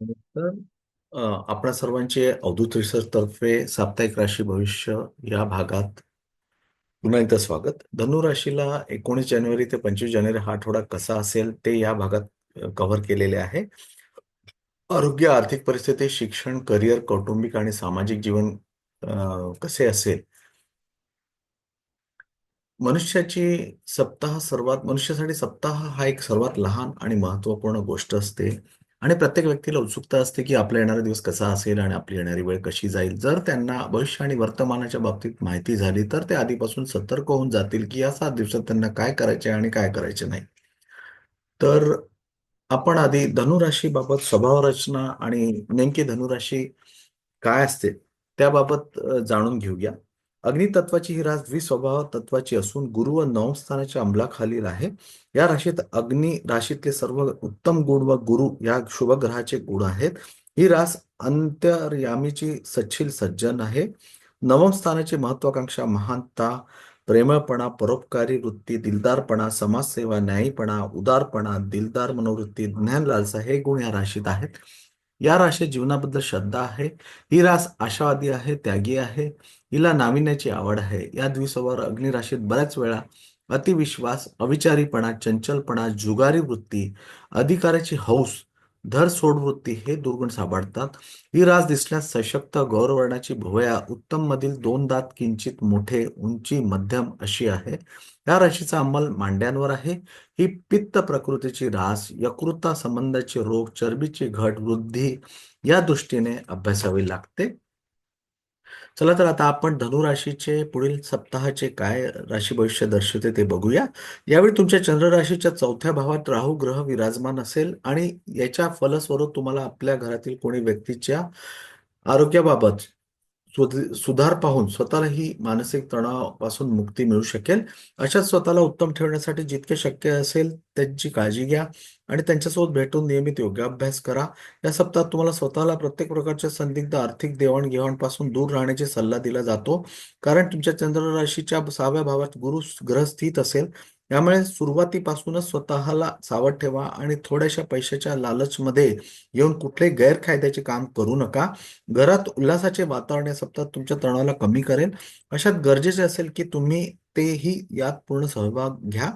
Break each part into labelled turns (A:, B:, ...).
A: तर अ, आपणा सर्वांचे अवधूत रिसर्च तर्फे साप्ताहिक राशी भविष्य या भागात पुन्हा एकदा स्वागत. धनु राशीला एकोणीस जानेवारी ते पंचवीस जानेवारी हा आठवडा कसा असेल ते या भागात कव्हर केलेले आहे. आरोग्य आर्थिक परिस्थिती शिक्षण करिअर कौटुंबिक आणि सामाजिक जीवन अ, कसे असेल? मनुष्याची सप्ताह सर्वात मनुष्यासाठी सप्ताह हा एक सर्वात लहान आणि महत्त्वपूर्ण गोष्ट असते. आणि प्रत्येक व्यक्तीला उत्सुकता असते की आपला येणारा दिवस कसा असेल आणि आपली येणारी वेळ कशी जाईल. जर त्यांना भविष्य आणि वर्तमानाच्या बाबतीत माहिती झाली तर ते आधीपासून सतर्क होऊन जातील की या सात दिवसात त्यांना काय करायचे आणि काय करायचे नाही. तर आपण आधी धनुराशीबाबत स्वभाव रचना आणि नेमकी धनुराशी काय असते त्याबाबत जाणून घेऊया. अग्नितत्वाची ही रास द्विस्वभाव तत्वाची असून गुरु व नवम स्थानाच्या अंमलाखालील आहे. या राशीत अग्नि राशीतले सर्व उत्तम गुण व गुरु या शुभ ग्रहाचे गुण आहेत. ही रास अंतर्यामीची सच्छील सज्जन आहे. नवम स्थानाची महत्वाकांक्षा महानता प्रेमळपणा परोपकारी वृत्ती दिलदारपणा समाजसेवा न्यायीपणा उदारपणा दिलदार मनोवृत्ती ज्ञान लालसा हे गुण या राशीत आहेत. या राशीत जीवनाबद्दल श्रद्धा आहे. ही रास आशावादी आहे त्यागी आहे. हिला नाविन्याची आवड आहे. या द्विस्वभावर अग्निराशीत बऱ्याच वेळा अतिविश्वास अविचारीपणा चंचलपणा जुगारी वृत्ती अधिकाराची हौस धर सोडवृत्ती हे दुर्गुण साभाळतात. ही रास दिसल्यास सशक्त गौरवर्णाची भुवया उत्तम मधील दोन दात किंचित मोठे उंची मध्यम अशी आहे. या राशीचा अंमल मांड्यांवर आहे. ही पित्त प्रकृतीची रास यकृता संबंधाचे रोग चरबीची घट वृद्धी या दृष्टीने अभ्यासावी लागते. चला तर आता आपण धनुराशीचे पुढील सप्ताहाचे काय राशी भविष्य दर्शवते ते बघूया. यावेळी तुमच्या चंद्र राशीच्या चौथ्या भावात राहू ग्रह विराजमान असेल आणि याच्या फलस्वरूप तुम्हाला आपल्या घरातील कोणी व्यक्तीच्या आरोग्याबाबत सुध- सुधार पाहून स्वतःलाही मानसिक तणावापासून मुक्ती मिळू शकेल. अशाच स्वतःला उत्तम ठेवण्यासाठी जितके शक्य असेल त्यांची काळजी घ्या आणि त्यांच्यासोबत भेटून नियमित योगाभ्यास करा. या सप्ताहात तुम्हाला स्वतःला प्रत्येक प्रकारच्या संदिग्ध आर्थिक देवाणघेवाणपासून दूर राहण्याचा सल्ला दिला जातो. कारण तुमच्या चंद्र राशीच्या सहाव्या भावात गुरु ग्रह स्थित असेल. यामुळे सुरुवातीपासूनच स्वतःला सावध ठेवा आणि थोड्याशा पैशाच्या लालचमध्ये येऊन कुठलेही गैरकायद्याचे काम करू नका. घरात उल्हासाचे वातावरण या सप्ताहात तुमच्या तणावाला कमी करेल. अशात गरजेचे असेल की तुम्ही तेही यात पूर्ण सहभाग घ्या.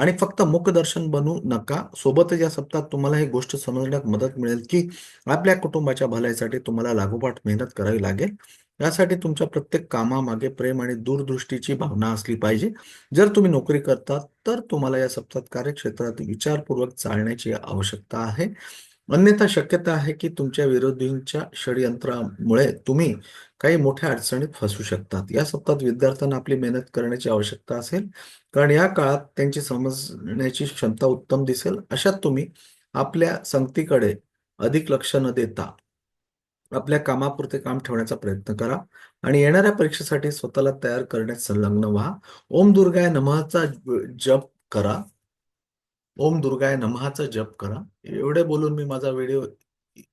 A: आणि फक्त मुखदर्शन बनू नका. सोबतच या सप्ताहात तुम्हाला ही गोष्ट समजण्यात मदत मिळेल की आपल्या कुटुंबाच्या भलाईसाठी तुम्हाला लागोपाठ मेहनत करावी लागेल. यासाठी तुमच्या प्रत्येक कामामागे प्रेम आणि दूरदृष्टीची भावना असली पाहिजे. जर तुम्ही नोकरी करता तर तुम्हाला या सप्ताहात कार्यक्षेत्रात विचारपूर्वक चालण्याची आवश्यकता आहे. अन्यथा शक्यता आहे की तुमच्या विरोधींच्या षडयंत्रामुळे तुम्ही काही मोठ्या अडचणीत फसू शकतात. या सप्ताहात विद्यार्थ्यांना आपली मेहनत करण्याची आवश्यकता असेल कारण या काळात त्यांची समजण्याची क्षमता उत्तम दिसेल. अशात तुम्ही आपल्या संगतीकडे अधिक लक्ष न देता आपल्या कामापुरते काम ठेवण्याचा प्रयत्न करा आणि येणाऱ्या परीक्षेसाठी स्वतःला तयार करण्यात संलग्न व्हा. ओम दुर्गाय नमःचा जप करा. ओम दुर्गाय नमहाचा जप करा. एवढे बोलून मी माझा व्हिडिओ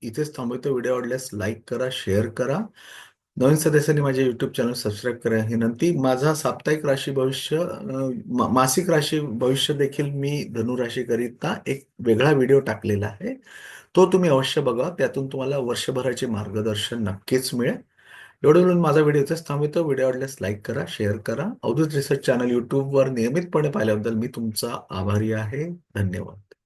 A: इथेच थांबवतो. व्हिडिओ आवडल्यास लाईक करा शेअर करा. नवीन सदस्यांनी माझे युट्यूब चॅनल सबस्क्राईब करा ही विनंती. माझा साप्ताहिक राशी भविष्य मा- मासिक राशी भविष्य देखील मी धनुराशी करीता एक वेगळा व्हिडिओ टाकलेला आहे. तो तुम्ही अवश्य बघा. त्यातून तुम्हाला वर्षभराचे मार्गदर्शन नक्कीच मिळेल. एवढं बोलून माझा व्हिडिओ इथेच थांबवतो. व्हिडिओ आवडल्यास लाईक करा शेअर करा. अवधूत रिसर्च चॅनल युट्यूबवर नियमितपणे पाहिल्याबद्दल मी तुमचा आभारी आहे. धन्यवाद.